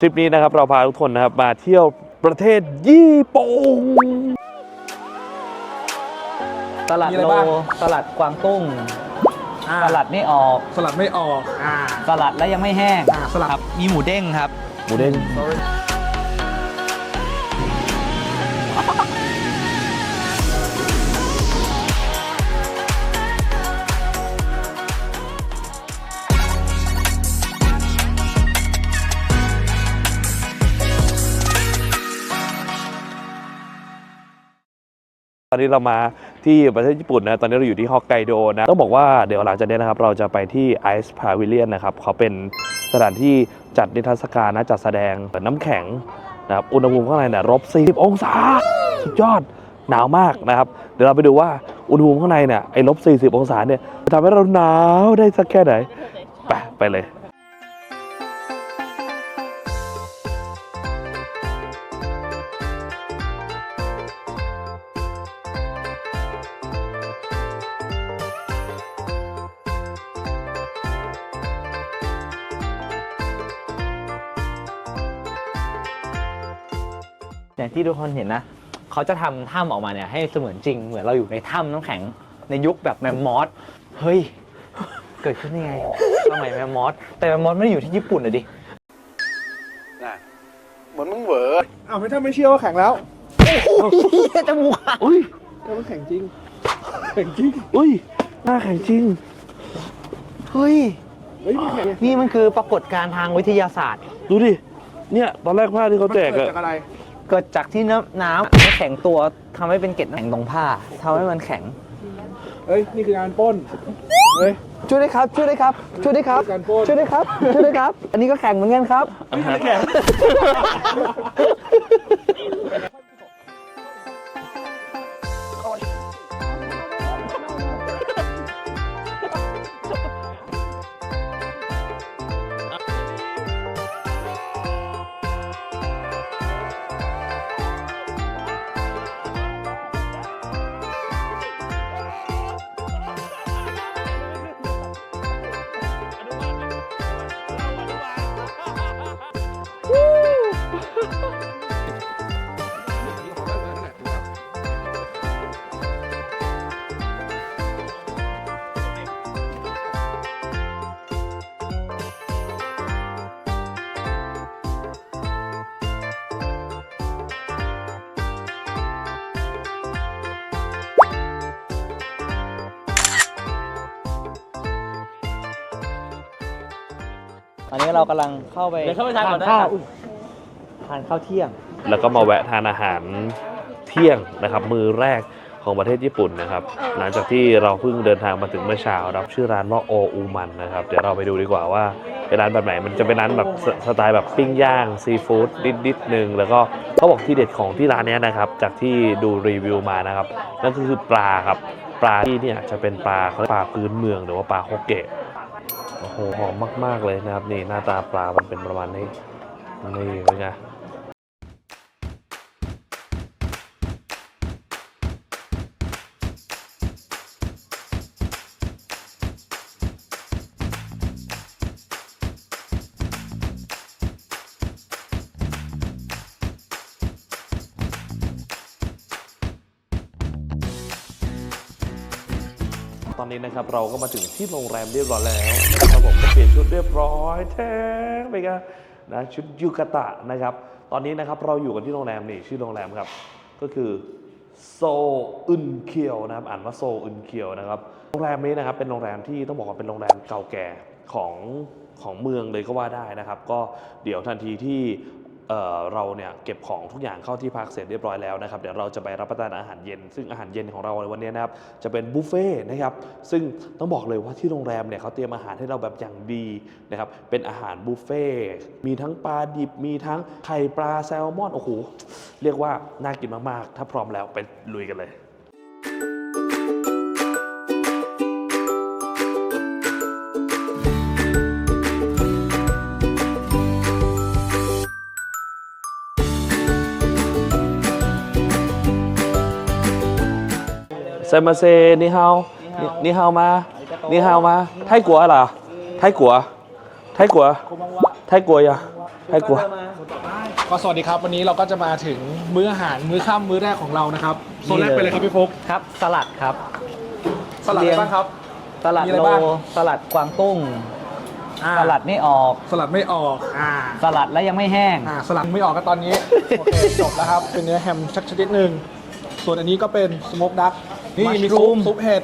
ทริปนี้นะครับเราพาทุกคนนะครับมาเที่ยวประเทศญี่ปุ่นสลัดมีอะไรโลบ้าง สลัดกวางตุ้ง อ่าสลัดไม่ออก สลัดไม่ออกอ่าสลัดแล้วยังไม่แห้งอ่าสลัด ครับ มีหมูเด้งครับ หมูเด้ง ตอนนี้เรามาที่ประเทศญี่ปุ่นนะ ตอนนี้เราอยู่ที่ฮอกไกโดนะ ต้องบอกว่าเดี๋ยวหลังจากนี้นะครับ เราจะไปที่ไอซ์พาวิเลียนนะครับ เขาเป็นสถานที่จัดนิทรรศการนะจัดแสดงน้ำแข็งนะครับ อุณหภูมิข้างในเนี่ยลบ40องศา สุดยอด หนาวมากนะครับ เดี๋ยวเราไปดูว่าอุณหภูมิข้างในเนี่ยไอ้ลบ40องศาเนี่ยทำให้เราหนาวได้สักแค่ไหน ไปไปเลย อย่างที่ทุกคนเห็นนะเขาจะทำถ้ำออกมาเนี่ยให้เสมือนจริงเหมือนเราอยู่ในถ้ำน้ำแข็งในยุคแบบแมมมอสเฮ้ย เกิดขึ้นได้ไงสมัยแมมมอสแต่แมมมอสไม่ได้อยู่ที่ญี่ปุ่นอะดิเหมือนมึงเหวออ้าวไม่ถ้าไม่เชื่อว่าแข็งแล้วจมูกอะอุ้ยแล้วมันแข็งจริง แข็งจริง อุ้ยหน้าแข็งจริง เฮ้ยเฮ้ยมันแข็งนี่มันคือปรากฏการณ์ทางวิทยาศาสตร์ ดูดิ เนี่ย ตอนแรกผ้าที่เขาแจกมันอะ เกิดจากอะไรเกิดจากที่น้ำน้ำไม่แข็งตัวทำให้เป็นเกล็ดน้ำแข็งตรงผ้าทำให้มันแข็ง เฮ้ย นี่คือการปล้น เฮ้ย ช่วยด้วยครับ ช่วยด้วยครับ ช่วยด้วยครับ การปล้น ช่วยด้วยครับ ช่วยด้วยครับ อันนี้ก็แข็งเหมือนกันครับแข็ง ตอนนี้เรากำลังเข้าไปเดี๋ยวเข้าไปทานก่อนนะ ข้าวอุ๊ยทานข้าวเที่ยง แล้วก็มาแวะทานอาหารเที่ยงนะครับมือแรกของประเทศญี่ปุ่นนะครับหลังจากที่เราเพิ่งเดินทางมาถึงเมื่อเช้าครับชื่อร้านว่าโออูมันนะครับเดี๋ยวเราไปดูดีกว่าว่าเป็นร้านแบบไหนมันจะเป็นร้านแบบสสไตล์แบบปิ้งย่างซีฟู้ดนิดนิดๆนึงแล้วก็เขาบอกที่เด็ดของที่ร้านเนี้ยนะครับจากที่ดูรีวิวมานะครับนั่นก็คือปลาครับปลาที่เนี่ยจะเป็นปลาเขาเรียกปลาพื้นเมืองหรือว่าปลาฮกเกะ โอ้โหหอมมาก ๆ เลยนะครับ นี่หน้าตาปลามันเป็นประมาณนี้ นี่เป็นไง นะครับ เราก็มาถึงที่โรงแรมเรียบร้อยแล้วนะครับผมก็เปลี่ยนชุดเรียบร้อยแท้ไปกันนะชุดยูกาตะนะครับ ตอนนี้นะครับเราอยู่กันที่โรงแรมนี่ชื่อโรงแรมครับ ก็คือโซอึนเคียวนะครับ อ่านว่าโซอึนเคียวนะครับ โรงแรมนี้นะครับเป็นโรงแรมที่ต้องบอกว่าเป็นโรงแรมเก่าแก่ของของเมืองเลยก็ว่าได้นะครับ ก็เดี๋ยวทันทีที่ เเราเนี่ยเก็บของทุกอย่างเข้าที่พักเสร็จเรียบร้อยแล้วนะครับเดี๋ยวเราจะไปรับประทานอาหารเย็น ซึ่งอาหารเย็นของเราในวันนี้นะครับจะเป็นบุฟเฟ่ต์นะครับซึ่งต้องบอกเลยว่าที่โรงแรมเนี่ยเขาเตรียมอาหารให้เราแบบอย่างดีนะครับเป็นอาหารบุฟเฟ่ต์มีทั้งปลาดิบมีทั้งไข่ปลาแซลมอนโอ้โหเรียกว่าน่ากินมากๆ ถ้าพร้อมแล้วไปลุยกันเลย ไซมาเซนี่ฮาวนี่ฮาวมานี่ฮาวมาไทยกัวเหรอไทยกัวไทยกัวไทยกัว呀ให้กูก็สวัสดีครับ วันนี้เราก็จะมาถึงมื้ออาหารมื้อค่ำมื้อแรกของเรานะครับโซนแรกไปเลยครับพี่ฟุกครับสลัดครับสลัดอะไรบ้างครับสลัดมีอะไรโลบ้างสลัดกวางตุ้งอ่าสลัดไม่ออก สลัดไม่ออกอ่าสลัดแล้วยังไม่แห้งอ่าสลัดไม่ออกก็ตอนนี้โอเคจบแล้วครับเป็นเนื้อแฮมชักชนิดหนึ่งส่วนอันนี้ก็เป็นสโมกดัก นี่มีซุป Mushroom ซุปเห็ด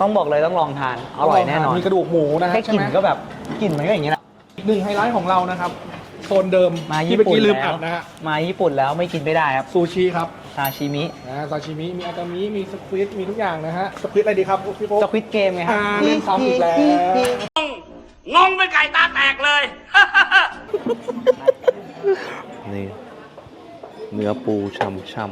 ต้องบอกเลยต้องลองทาน อร่อยแน่นอนมีกระดูกหมูนะฮะแค่ใช่กลิ่ไหนมก็แบบกลิ่นมันก็อย่างนี้แหละ อีกหนึ่งไฮไลท์ของเรานะครับโซนเดิมมาที่ญี่เมื่อปุ่นกี้ลืมแล้อัวดนะฮะมาญี่ปุ่นแล้วไม่กินไม่ได้ครับซูชิครับซาชิมินะซาชิมิมีอากามิมีสควิดมีทุกอย่างนะฮะสควิดอะไรดีครับพี่โป๊สควิดเกมไงครัอ่าเล่นซ้ำอีกแล้วงงเป็นไก่ตาแตกเลย นี่ เนื้อปูช่ำช่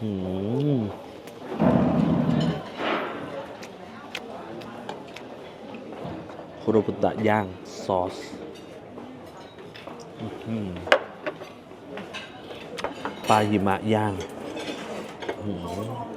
หือหือคุโรบุตะย่าง ซอสปลาหิมะย่างอื้อหือ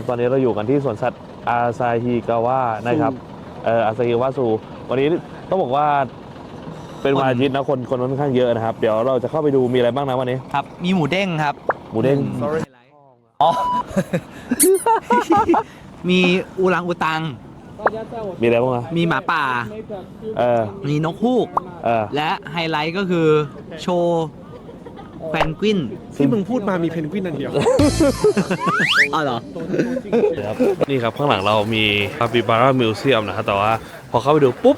นี่นะครับตอนนี้เราอยู่กันที่สวนสัตว์อาซาฮิกาวะนะครับเอออาซาฮิกาวะซูวันนี้ต้องบอกว่าเป็นวันอาทิตย์นะคนคนค่อนข้างเยอะนะครับ เดี๋ยวเราจะเข้าไปดูมีอะไรบ้างนะวันนี้ ครับ มีหมูเด้งครับ หมูเด้งอ๋อ มีอูรังอุตัง มีอะไรบ้างอะมีหมาป่า เออมีนกฮูก เออและไฮไลท์ก็คือโชว์แพนกวิน ที่มึงพูดมามีเพนกวินอันเดียวอ๋อเหรอครับนี่ครับข้างหลังเรามีคาปิบาร่ามิวเซียมนะครับแต่ว่าพอเข้าไปดูปุ๊บ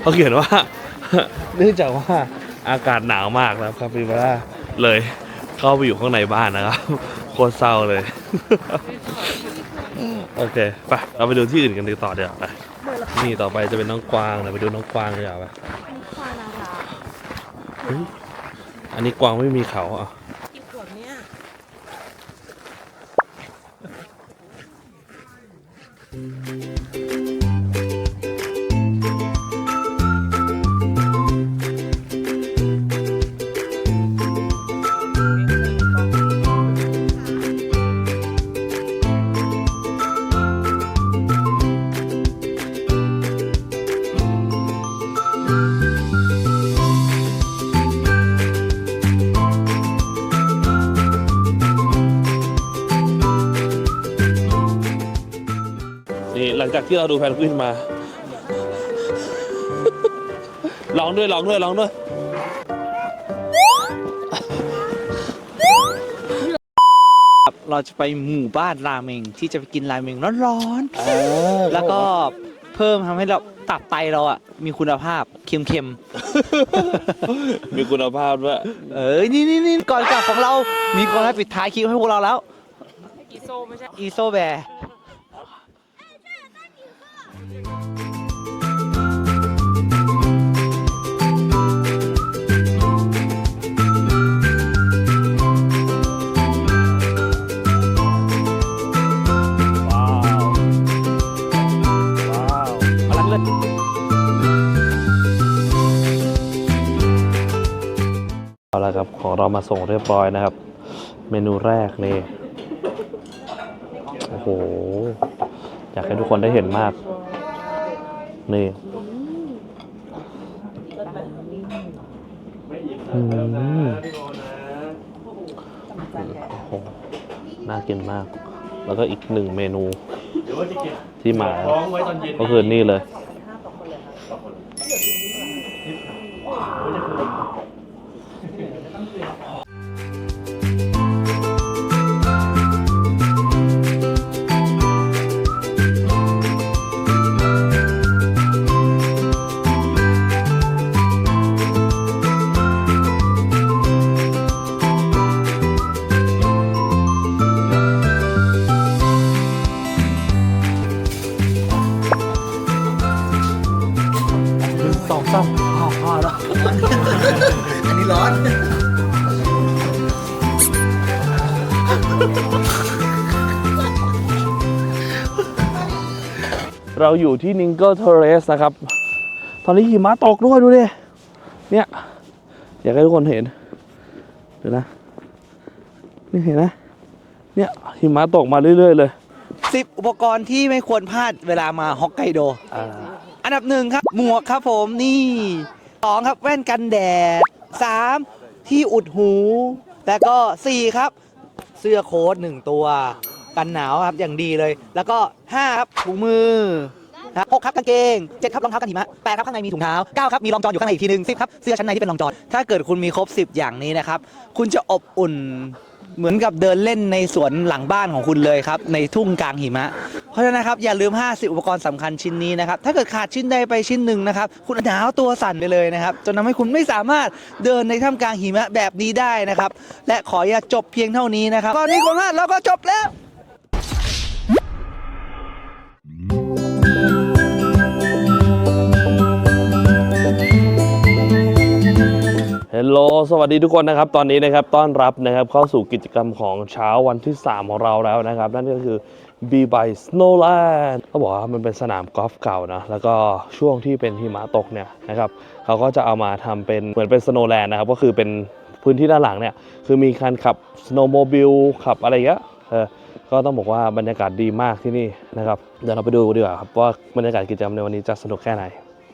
เขาเขียนว่า เนื่องจากว่าอากาศหนาวมากนะครับคาปิบาร่าเลยเข้าไปอยู่ข้างในบ้านนะครับโคตรเศร้าเลย โอเคไปเราไปดูที่อื่นกันดีต่อเดี๋ยวาไปนี่ต่อไปจะเป็นน้องกวางเดี๋ยวไปดูน้องกวางดีกว่าไปเฮ้ยอันนี้กวางไม่มีเขาอะ นี่ห ที่เราดูแพนกวินมาลองด้วยลองด้วยลองด้วยเราจะไปหมู่บ้านราเมงที่จะไปกินราเมงร้อนๆแล้วก็เพิ่มทำให้เราตับไตเราอะ มีคุณภาพเค็มมีคุณภาพด้วยๆเอ้ยนี่นี่นี่ก่อนกลับของเรา มีคนให้ปิดท้ายคลิปให้พวกเราแล้ว อีโซไม่ใช่ อีโซแบร์ ของเรามาส่งเรียบร้อยนะครับ เมนูแรกนี่โอ้โห อยากให้ทุกคนได้เห็นมาก นี่อืมโอ้โห น่ากินมาก แล้วก็อีกหนึ่งเมนูที่มา ก็คือนี่เลย พ่อหรออันนี้ร้อน เราอยู่ที่นิงเกิลเทเรสนะครับ ตอนนี้หิมะตกด้วยดูดิ เนี่ย อยากให้ทุกคนเห็นเดี๋ยวนะ นี่เห็นนะ เนี่ยหิมะตกมาเรื่อยๆเลยสิบอุปกรณ์ที่ไม่ควรพลาดเวลามาฮอกไกโด อันดับหนึ่งครับ หมวกครับผมนี่ สองครับแว่นกันแดดสามที่อุดหู แล้วก็สี่ครับ เสื้อโค้ทหนึ่งตัว กันหนาวครับอย่างดีเลย แล้วก็ห้าครับถุงมือครับหกครับกางเกงเจ็ดครับรองเท้ากันหิมะแปดครับข้างในมีถุงเท้าเก้าครับมีรองจอนอยู่ข้างในอีกทีหนึ่งสิบครับเสื้อชั้นในที่เป็นรองจอนถ้าเกิดคุณมีครบสิบอย่างนี้นะครับ คุณจะอบอุ่น เหมือนกับเดินเล่นในสวนหลังบ้านของคุณเลยครับ ในทุ่งกลางหิมะ เพราะฉะนั้นนะครับอย่าลืม 50 อุปกรณ์สำคัญชิ้นนี้นะครับ ถ้าเกิดขาดชิ้นใดไปชิ้นหนึ่งนะครับ คุณหนาวตัวสั่นไปเลยนะครับ จนทำให้คุณไม่สามารถเดินในท่ามกลางหิมะแบบนี้ได้นะครับ และขออย่าจบเพียงเท่านี้นะครับตอนนี้คนพลาดเราก็จบแล้ว ลโลสวัสดีทุกคนนะครับ ตอนนี้นะครับต้อนรับนะครับเข้าสู่กิจกรรมของเช้าวันที่ 3 ของเราแล้วนะครับ นั่นก็คือ B by Snowland เขาบอกว่ามันเป็นสนามกอล์ฟเก่านะ แล้วก็ช่วงที่เป็นหิมะตกเนี่ยนะครับเขาก็จะเอามาทำเป็นเหมือนเป็น Snowland นะครับ ก็คือเป็นพื้นที่ด้านหลังเนี่ย คือมีการขับ snowmobile ขับอะไรเงี้ยเออก็ต้องบอกว่าบรรยากาศดีมากที่นี่นะครับเดี๋ยวเราไปดูดีกว่าครับว่าบรรยากาศกิจกรรมในวันนี้จะสนุกแค่ไหน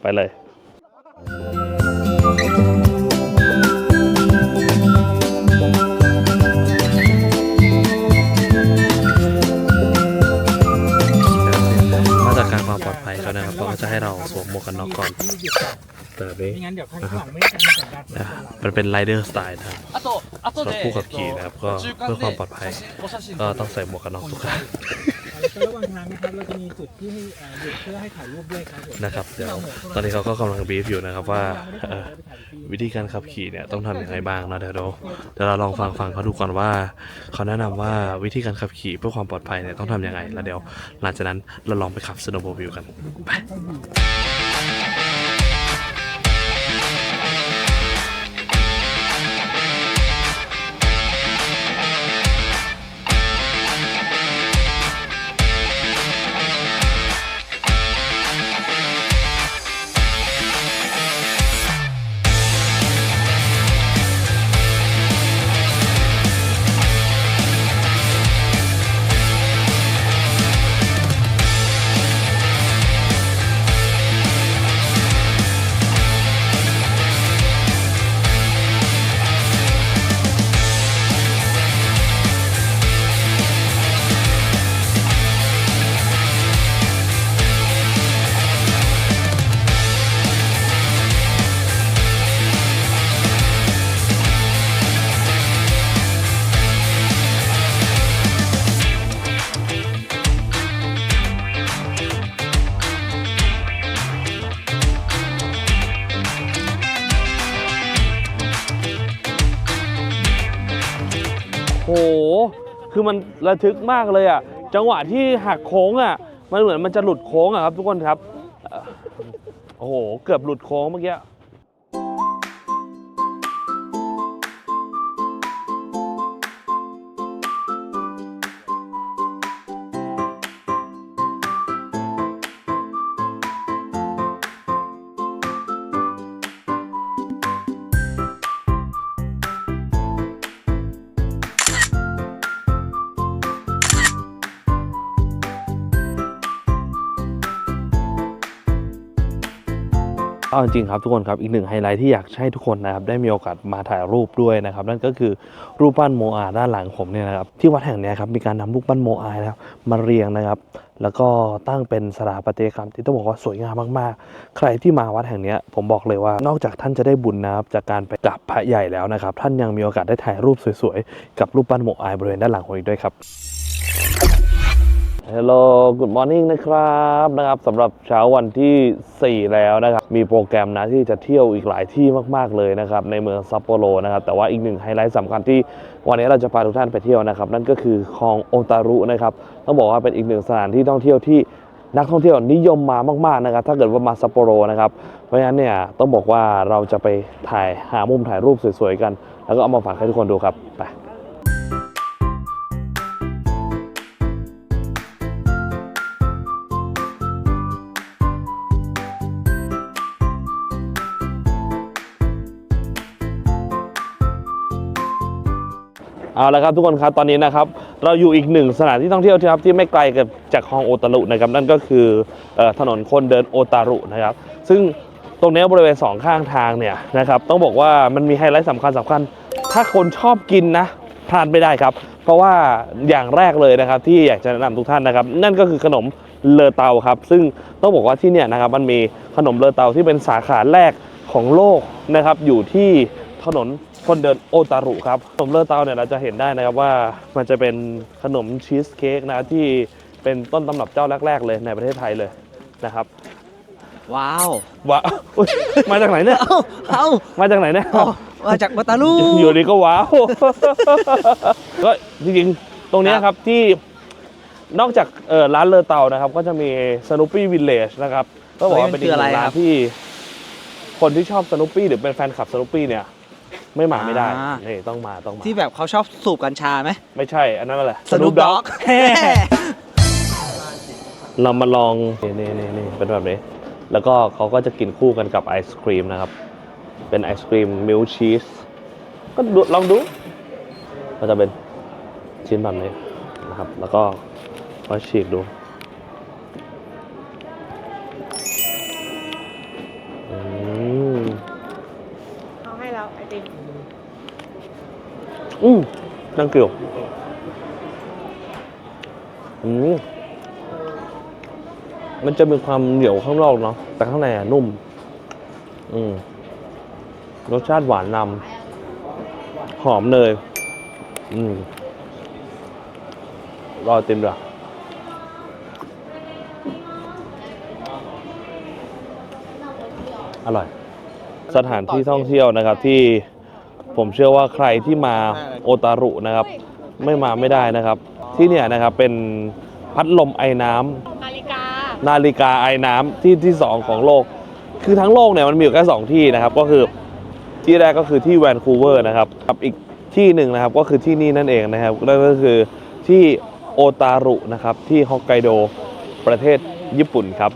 ไปเลย เขานะครับเขาก็จะให้เราสวมหมวกกันน็อกก่อนแบบนี้ไม่งั้นเดี๋ยวข้างหลังไม่ได้การสัญญาณนะมันเป็นไรเดอร์สไตล์นะครับสำหรับผู้ขับขี่นะครับก็เพื่อความปลอดภัยก็ต้องใส่หมวกกันน็อกทุกครั้ง แล้วก็ระหว่างทางนะครับเราจะมีจุดที่ให้อ่าหยุดเพื่อให้ถ่ายรูปด้วยครับผมนะครับเดี๋ยวตอนนี้เขาก็กำลังบีฟอยู่นะครับว่าเอ่อวิธีการขับขี่เนี่ยต้องทำยังไงบ้างเนาะเดี๋ยวเราเดี๋ยวเราลองฟังฟังเขาดูก่อนว่าเขาแนะนำว่าวิธีการขับขี่เพื่อความปลอดภัยเนี่ยต้องทำยังไงแล้วเดี๋ยวหลังจากนั้นเราลองไปขับสโนว์โมบิลกันไป คือมันระทึกมากเลยอะ จังหวะที่หักโค้งอะ มันเหมือนมันจะหลุดโค้งอะครับทุกคนครับ โอ้โห เกือบหลุดโค้งเมื่อกี้ เอาจริงครับทุกคนครับอีกหนึ่งไฮไลท์ที่อยากให้ทุกคนนะครับได้มีโอกาสมาถ่ายรูปด้วยนะครับนั่นก็คือรูปปั้นโมอาด้านหลังผมเนี่ยนะครับที่วัดแห่งนี้ครับมีการนำรูปปั้นโมอานะครับมาเรียงนะครับ แล้วก็ตั้งเป็นสถาปัตยกรรมที่ต้องบอกว่าสวยงามมากๆ ใครที่มาวัดแห่งนี้ผมบอกเลยว่านอกจากท่านจะได้บุญนะครับจากการไปกราบพระใหญ่แล้วนะครับ ท่านยังมีโอกาสได้ถ่ายรูปสวยๆกับรูปปั้นโมอาบริเวณด้านหลังผมอีกด้วยครับ ฮัลโหลกูดมอร์นิ่งนะครับนะครับสำหรับเช้าวันที่ 4 แล้วนะครับ มีโปรแกรมนะที่จะเที่ยวอีกหลายที่มาก ๆ เลยนะครับ ในเมืองซัปโปโรนะครับ แต่ว่าอีกหนึ่งไฮไลท์สำคัญที่วันนี้เราจะพาทุกท่านไปเที่ยวนะครับ นั่นก็คือคลองโอตารุนะครับ ต้องบอกว่าเป็นอีกหนึ่งสถานที่ท่องเที่ยวที่นักท่องเที่ยวนิยมมามากๆนะครับ ถ้าเกิดว่ามาซัปโปโรนะครับ เพราะฉะนั้นเนี่ยต้องบอกว่าเราจะไปถ่ายหามุมถ่ายรูปสวยๆกัน แล้วก็เอามาฝากให้ทุกคนดูครับไป เอาละครับทุกคนครับตอนนี้นะครับ เราอยู่อีกหนึ่งสถานที่ท่องเที่ยวที่ครับที่ไม่ไกลกับจากคลองโอตารุนะครับนั่นก็คืออถนนคนเดินโอตารุนะครับ ซึ่งตรงนี้บริเวณสองข้างทางเนี่ยนะครับต้องบอกว่ามันมีไฮไลท์สำคัญสำคัญ ถ้าคนชอบกินนะพลาดไม่ได้ครับ เพราะว่าอย่างแรกเลยนะครับที่อยากจะแนะนำทุกท่านนะครับ นั่นก็คือขนมเลอเตาครับ ซึ่งต้องบอกว่าที่เนี่ยนะครับมันมีขนมเลอเตาที่เป็นสาขาแรกของโลกนะครับอยู่ที่ถนน คนเดินโอตารุครับขนมเลอเตาเนี่ยเราจะเห็นได้นะครับว่ามันจะเป็นขนมชีสเค้กนะที่เป็นต้นตำรับเจ้าแรก ๆ เลยในประเทศไทยเลยนะครับว้าวว้าวอุ๊ยมาจากไหนเนี่ย เอ้าเอ้ามาจากไหนเนี่ย เอามาจากวัตตาลู อยู่ดีก็ว้าว ก็จริงๆ ตรงเนี้ยครับที่นอกจากเอ่อร้านเลอเตานะครับ ก็จะมี Snoopy Village นะครับ ก็บอกว่าเป็นอีกหนึ่งร้านที่ คนที่ชอบ Snoopy หรือเป็นแฟนคลับ Snoopy เนี่ย ไม่มาไม่ได้นี่ต้องมาต้องมา ที่แบบเขาชอบสูบกัญชาไหมไม่ใช่ อันนั้นอะไร Snoop Dogg เรามาลองนี่นี่นี่นี่เป็นแบบนี้ แล้วก็เขาก็จะกินคู่กันกับไอศครีมนะครับ เป็นไอศครีมมิลชีสก็ดูลองดูก็จะเป็นชิ้นแบบนี้นะครับ แล้วก็มาฉีกดู นั่งเกลียวอืมมันจะมีความเหนียวข้างนอกเนาะแต่ข้างในอะนุ่ม อืมรสชาติหวานนำหอมเนยอืมรอติมด้วยอร่อย สถานที่ท่องเที่ยวนะครับที่ ผมเชื่อว่าใครที่มาโอตารุนะครับ ไม่มาไม่ได้นะครับ ที่เนี่ยนะครับเป็นพัดลมไอ้น้ำนาฬิกา นาฬิกาไอ้น้ำที่ที่สองของโลก คือทั้งโลกเนี่ยมันมีอยู่แค่สองที่นะครับ ก็คือที่แรกก็คือที่แวนคูเวอร์นะครับกับอีกที่หนึ่งนะครับก็คือที่นี่นั่นเองนะครับนั่นก็คือที่โอตารุนะครับที่ฮอกไกโดประเทศญี่ปุ่นครับ